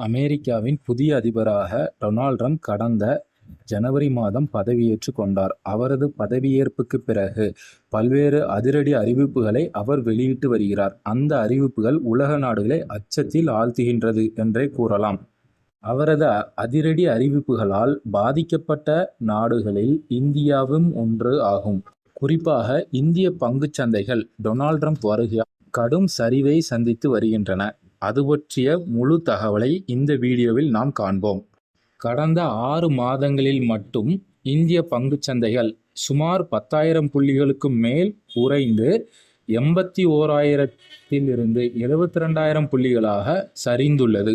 அமெரிக்காவின் புதிய அதிபராக டொனால்ட் ட்ரம்ப் கடந்த ஜனவரி மாதம் பதவியேற்றுக் கொண்டார். அவரது பதவியேற்புக்குப் பிறகு பல்வேறு அதிரடி அறிவிப்புகளை அவர் வெளியிட்டு வருகிறார். அந்த அறிவிப்புகள் உலக நாடுகளை அச்சத்தில் ஆழ்த்துகின்றது என்றே கூறலாம். அவரது அதிரடி அறிவிப்புகளால் பாதிக்கப்பட்ட நாடுகளில் இந்தியாவும் ஒன்று ஆகும். குறிப்பாக இந்திய பங்குச் சந்தைகள் டொனால்ட் ட்ரம்ப் வருகையால் கடும் சரிவை சந்தித்து வருகின்றன. அதுபற்றிய முழு தகவலை இந்த வீடியோவில் நாம் காண்போம். கடந்த ஆறு மாதங்களில் மட்டும் இந்திய பங்குச் சந்தைகள் சுமார் பத்தாயிரம் புள்ளிகளுக்கு மேல் குறைந்து எண்பத்தி ஓராயிரத்திலிருந்து எழுபத்திரண்டாயிரம் புள்ளிகளாக சரிந்துள்ளது.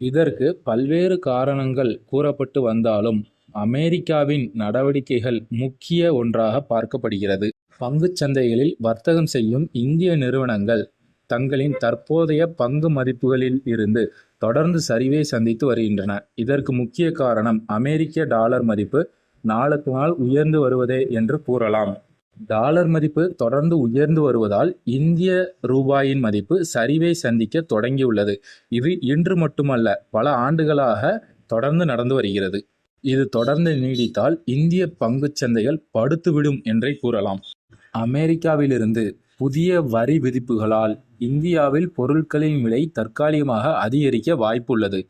இதற்கு பல்வேறு காரணங்கள் கூறப்பட்டு வந்தாலும் அமெரிக்காவின் நடவடிக்கைகள் முக்கிய ஒன்றாக பார்க்கப்படுகிறது. பங்குச் சந்தைகளில் வர்த்தகம் செய்யும் இந்திய நிறுவனங்கள் தங்களின் தற்போதைய பங்கு மதிப்புகளில் இருந்து தொடர்ந்து சரிவை சந்தித்து வருகின்றன. இதற்கு முக்கிய காரணம் அமெரிக்க டாலர் மதிப்பு நாளுக்கு நாள் உயர்ந்து வருவதே என்று கூறலாம். டாலர் மதிப்பு தொடர்ந்து உயர்ந்து வருவதால் இந்திய ரூபாயின் மதிப்பு சரிவை சந்திக்க தொடங்கியுள்ளது. இது இன்று மட்டுமல்ல பல ஆண்டுகளாக தொடர்ந்து நடந்து வருகிறது. இது தொடர்ந்து நீடித்தால் இந்திய பங்குச் சந்தைகள் படுத்துவிடும் என்றே கூறலாம். அமெரிக்காவிலிருந்து புதிய வரி விதிப்புகளால் இந்தியாவில் பொருட்களின் விலை தற்காலிகமாக அதிகரிக்க வாய்ப்புள்ளது.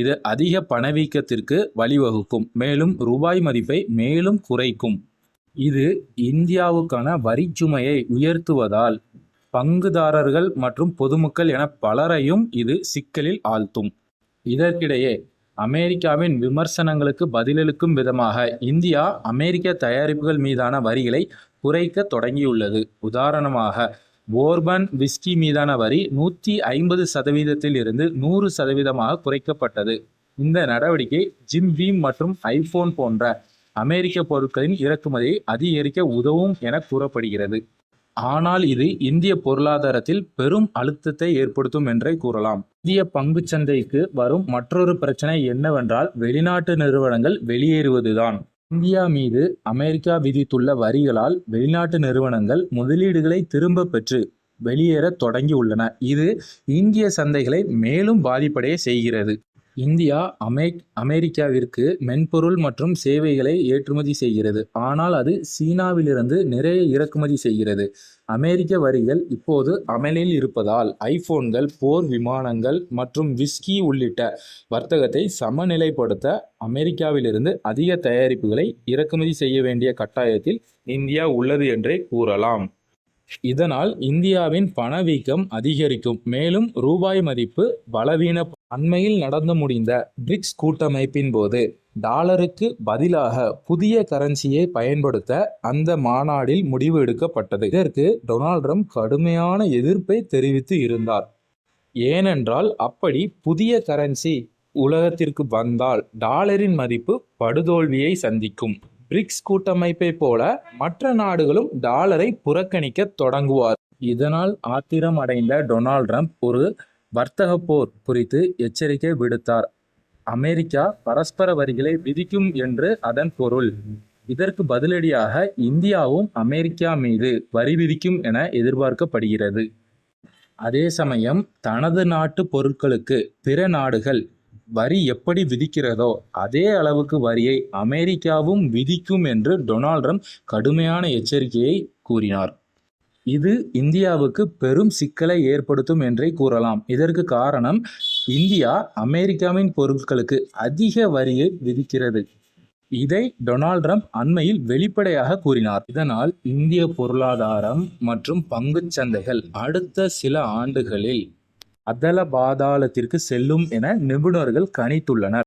இது அதிக பணவீக்கத்திற்கு வழிவகுக்கும் மேலும் ரூபாய் மதிப்பை மேலும் குறைக்கும். இது இந்தியாவுக்கான வரி சுமையை உயர்த்துவதால் பங்குதாரர்கள் மற்றும் பொதுமக்கள் என பலரையும் இது சிக்கலில் ஆழ்த்தும். இதற்கிடையே அமெரிக்காவின் விமர்சனங்களுக்கு பதிலளிக்கும் விதமாக இந்தியா அமெரிக்க தயாரிப்புகள் மீதான வரிகளை குறைக்க தொடங்கியுள்ளது. உதாரணமாக போர்பன் விஸ்கி மீதான வரி நூற்றி ஐம்பது சதவீதத்தில் இருந்து நூறு சதவீதமாக குறைக்கப்பட்டது. இந்த நடவடிக்கை ஜிம் பீம் மற்றும் ஐபோன் போன்ற அமெரிக்க பொருட்களின் இறக்குமதியை அதிகரிக்க உதவும் என கூறப்படுகிறது. ஆனால் இது இந்திய பொருளாதாரத்தில் பெரும் அழுத்தத்தை ஏற்படுத்தும் என்றே கூறலாம். இந்திய பங்குச் சந்தைக்கு வரும் மற்றொரு பிரச்சனை என்னவென்றால் வெளிநாட்டு நிறுவனங்கள் வெளியேறுவதுதான் இந்தியா மீது அமெரிக்கா விதித்துள்ள வரிகளால் வெளிநாட்டு நிறுவனங்கள் முதலீடுகளை திரும்பப் பெற்று வெளியேறத் தொடங்கியுள்ளன. இது இந்திய சந்தைகளை மேலும் பாதிப்படைய செய்கிறது. இந்தியா அமெரிக்காவிற்கு மென்பொருள் மற்றும் சேவைகளை ஏற்றுமதி செய்கிறது. ஆனால் அது சீனாவிலிருந்து நிறைய இறக்குமதி செய்கிறது. அமெரிக்க வரிகள் இப்போது அமலில் இருப்பதால் ஐபோன்கள் போர் விமானங்கள் மற்றும் விஸ்கி உள்ளிட்ட வர்த்தகத்தை சமநிலைப்படுத்த அமெரிக்காவிலிருந்து அதிக தயாரிப்புகளை இறக்குமதி செய்ய வேண்டிய கட்டாயத்தில் இந்தியா உள்ளது என்றே கூறலாம். இதனால் இந்தியாவின் பணவீக்கம் அதிகரிக்கும் மேலும் ரூபாய் மதிப்பு பலவீன அண்மையில் நடந்து முடிந்த பிரிக்ஸ் கூட்டமைப்பின் போது டாலருக்கு பதிலாக புதிய கரன்சியை பயன்படுத்த அந்த மாநாடில் முடிவு எடுக்கப்பட்டது. இதற்கு டொனால்ட் ட்ரம்ப் கடுமையான எதிர்ப்பை தெரிவித்து இருந்தார். ஏனென்றால் அப்படி புதிய கரன்சி உலகத்திற்கு வந்தால் டாலரின் மதிப்பு படுதோல்வியை சந்திக்கும். பிரிக்ஸ் கூட்டமைப்பை போல மற்ற நாடுகளும் டாலரை புறக்கணிக்க தொடங்குவார். இதனால் ஆத்திரம் அடைந்த டொனால்ட் ட்ரம்ப் ஒரு வர்த்தக போர் குறித்து எச்சரிக்கை விடுத்தார். அமெரிக்கா பரஸ்பர வரிகளை விதிக்கும் என்று அதன் பொருள். இதற்கு பதிலடியாக இந்தியாவும் அமெரிக்கா மீது வரி விதிக்கும் என எதிர்பார்க்கப்படுகிறது. அதே சமயம் தனது நாட்டு பொருட்களுக்கு பிற நாடுகள் வரி எப்படி விதிக்கிறதோ அதே அளவுக்கு வரியை அமெரிக்காவும் விதிக்கும் என்று டொனால்ட் ட்ரம்ப் கடுமையான எச்சரிக்கையை கூறினார். இது இந்தியாவுக்கு பெரும் சிக்கலை ஏற்படுத்தும் என்றே கூறலாம். இதற்கு காரணம் இந்தியா அமெரிக்காவின் பொருட்களுக்கு அதிக வரியை விதிக்கிறது. இதை டொனால்ட் ட்ரம்ப் அண்மையில் வெளிப்படையாக கூறினார். இதனால் இந்திய பொருளாதாரம் மற்றும் பங்குச் சந்தைகள் அடுத்த சில ஆண்டுகளில் அதல பாதாளத்திற்கு செல்லும் என நிபுணர்கள் கணித்துள்ளனர்.